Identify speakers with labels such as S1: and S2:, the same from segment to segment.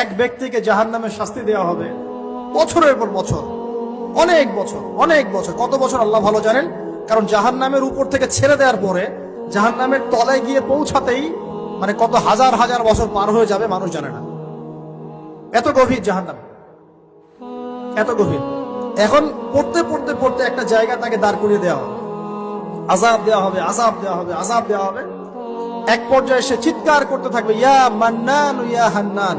S1: এক ব্যক্তিকে জাহান নামের শাস্তি দেওয়া হবে। বছরের পর বছর, অনেক বছর অনেক বছর, কত বছর আল্লাহ ভালো জানেন? কারণ জাহান নামের উপর থেকে ছেড়ে দেওয়ার পরে জাহান নামের তলায় গিয়ে পৌঁছাতেই মানে কত হাজার হাজার বছর পার হয়ে যাবে মানুষ জানে না। এত গভীর জাহান নাম এত গভীর। এখন পড়তে পড়তে পড়তে একটা জায়গা তাকে দাঁড় করিয়ে দেওয়া হবে। আজাব দেওয়া হবে আজাব দেওয়া হবে আজাব দেওয়া হবে। এক পর্যায়ে সে চিৎকার করতে থাকবে, ইয়া মান্নান, ইয়া হান্নান।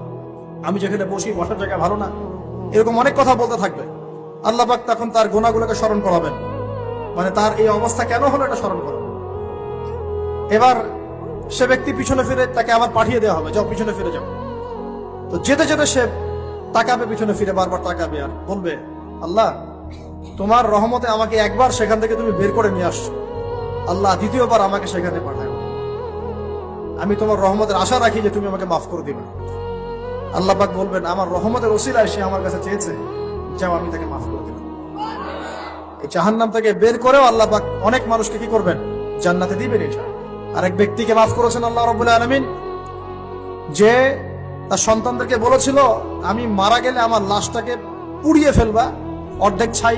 S1: আমি যেখানে বসি, বসার জায়গা ভালো না। এরকম অনেক কথা বলতে থাকবে। আল্লাহ পাক তখন তার গোনাগুলোকে স্মরণ করাবেন। মানে তার এই অবস্থা কেন হলো এটা স্মরণ করাবেন? এবার সে ব্যক্তি পিছনে ফিরে তাকে আবার পাঠিয়ে দেওয়া হবে। যাও, পিছনে ফিরে যাও। তো যেতে যেতে সে তাকাবে, পিছনে ফিরে বারবার তাকাবে আর বলবে, আল্লাহ, তোমার রহমতে আমাকে একবার সেখান থেকে তুমি বের করে নিয়ে আসছো। আল্লাহ দ্বিতীয়বার আমাকে সেখানে পাঠায়। আমি তোমার রহমতের আশা রাখি যে তুমি আমাকে মাফ করে দিবে। আল্লাহ পাক বলবেন, আমার রহমতের ওসিলায় সে আমার কাছে চেয়েছে, যাও আমি তাকে মাফ করে দিলাম। এই জাহান্নাম থেকে বের করেও আল্লাহ পাক অনেক মানুষকে কি করবেন? জান্নাতে দিবেন এটা আরেক ব্যক্তিকে মাফ করেছেন আল্লাহ রবুল্লাহ আলমিন, যে তার সন্তানদেরকে বলেছিল, আমি মারা গেলে আমার লাশটাকে পুড়িয়ে ফেলবা, অর্ধেক ছাই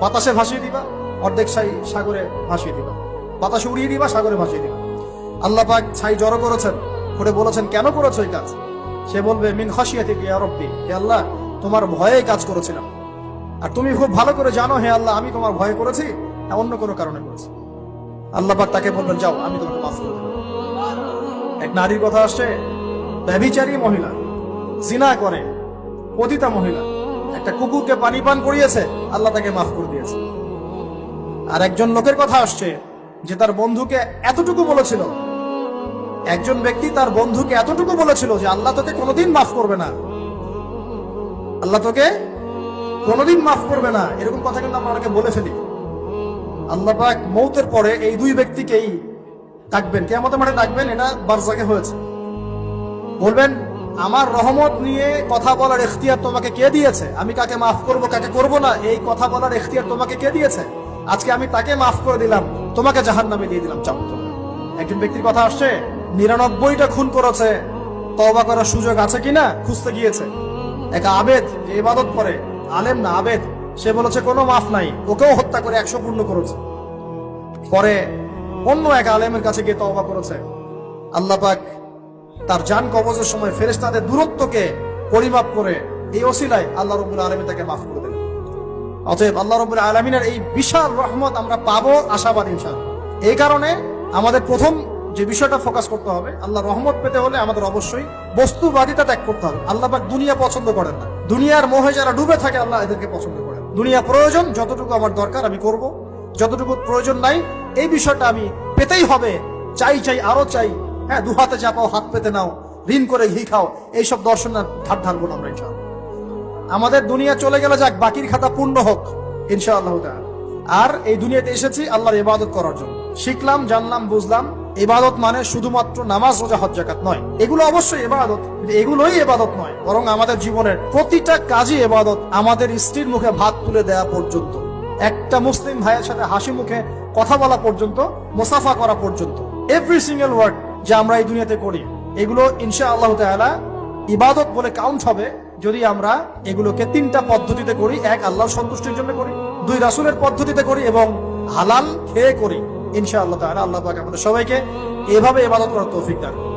S1: বাতাসে ভাসিয়ে দিবা, অর্ধেক ছাই সাগরে ভাসিয়ে দিবা। বাতাসে উড়িয়ে দিবা, সাগরে ভাসিয়ে দিবা। আল্লাহ পাক ছাই জড়ো করেছেন, করে বলেছেন, কেন করেছ এই কাজ? সে বলবে, মিন খাসিয়া থেকে রব্বি। হে আল্লাহ, তোমার ভয়ে কাজ করেছিলাম। আর তুমি খুব ভালো করে জানো, হে আল্লাহ, আমি তোমার ভয় করেছি অন্য কোনো কারণে করেছি। আল্লাহ পাক তাকে বলবেন, যাও, আমি তোমাকে মাফ করে এক নারীর কথা আসছে, ব্যভিচারী মহিলা, জিনা করে, পতিতা মহিলা, একটা কুকুরকে পানি পান করিয়েছে, আল্লাহ তাকে মাফ করে দিয়েছে। আর একজন লোকের কথা আসছে, যে তার বন্ধুকে এতটুকু বলেছিল একজন ব্যক্তি তার বন্ধুকে এতটুকু বলেছিল যে আল্লাহ তোকে কোনোদিন মাফ করবে না। আল্লাহ তোকে কোনোদিন মাফ করবে না। এরকম কথা কিন্তু আমরা অনেকে বলে ফেলি। আল্লাহ পাক মৌতের পরে এই দুই ব্যক্তিকেই ডাকবেন। কেমন মাঠে ডাকবেন, এটা বারজাকে হয়েছে। বলবেন, আমার রহমত নিয়ে কথা বলার এখতিয়ার তোমাকে কে দিয়েছে? আমি কাকে মাফ করব, কাকে করব না? এই কথা বলার এখতিয়ার তোমাকে কে দিয়েছে? আজকে আমি তাকে মাফ করে দিলাম। তোমাকে জাহান নামে দিয়ে দিলাম। চাপ একজন ব্যক্তির কথা আসছে। নিরানব্বইটা খুন করেছে। তবা করার সুযোগ আছে কিনা? খুঁজতে গিয়েছে। এক আবেদ যে ইবাদত করে। আলেম না, আবেদ। সে বলেছে, কোনো মাফ নাই। ওকেও হত্যা করে একশো পূর্ণ করেছে। পরে অন্য এক আলেমের কাছে গিয়ে তওবা করেছে। আল্লাহ পাক তার জান কবজের সময় ফেরেশতাদের দূরত্বকে পরিমাপ করে এই ওসিলায় আল্লাহ রবুল আলমী তাকে মাফ করে দিলেন অতএব আল্লাহ রবুল আলমিনের এই বিশাল রহমত আমরা পাবো আশাবাদ ইনশাআল্লাহ। এই কারণে আমাদের প্রথম যে বিষয়টা ফোকাস করতে হবে আল্লাহ রহমত পেতে হলে আমাদের অবশ্যই বস্তুবাদিতা ত্যাগ করতে হবে। আল্লাহ দুনিয়া পছন্দ করেন না। দুনিয়ার মোহে যারা ডুবে থাকে, আল্লাহ এদেরকে পছন্দ করেন। দুনিয়া প্রয়োজন, যতটুকু আমার দরকার আমি করব। যতটুকু প্রয়োজন নাই, এই বিষয়টা আমি পেতেই হবে। চাই চাই, আরও চাই। হ্যাঁ দু হাতে চাপাও হাত পেতে নাও। ঋণ করে ঘি খাও। এইসব দর্শন ধার ধারবো না আমরা আমাদের দুনিয়া চলে গেলে যাক, বাকির খাতা পূর্ণ হোক, ইনশাআল্লাহ। আর এই দুনিয়াতে এসেছি আল্লাহর ইবাদত করার জন্য। শিখলাম, জানলাম, বুঝলাম। ইবাদত মানে শুধুমাত্র নামাজ, রোজা, হজ জাকাত নয়। এগুলো অবশ্যই কিন্তু এগুলোই এবাদত নয়, বরং আমাদের জীবনের প্রতিটা কাজই এবাদত আমাদের স্ত্রীর মুখে ভাত তুলে দেওয়া পর্যন্ত, একটা মুসলিম ভাইয়ের সাথে হাসি মুখে কথা বলা পর্যন্ত, মোসাফা করা পর্যন্ত। এভরি সিঙ্গেল ওয়ার্ড যা আমরা এই দুনিয়াতে করি, এগুলো ইনশা আল্লাহ তাআলা ইবাদত বলে কাউন্ট হবে, যদি আমরা এগুলোকে তিনটা পদ্ধতিতে করি, এক আল্লাহর সন্তুষ্টির জন্য করি, দুই রাসুলের পদ্ধতিতে করি এবং হালাল খেয়ে করি। ইনশা আল্লাহ তাআলা আল্লাহ পাক আমাদের সবাইকে এভাবে ইবাদত করার তৌফিক দান।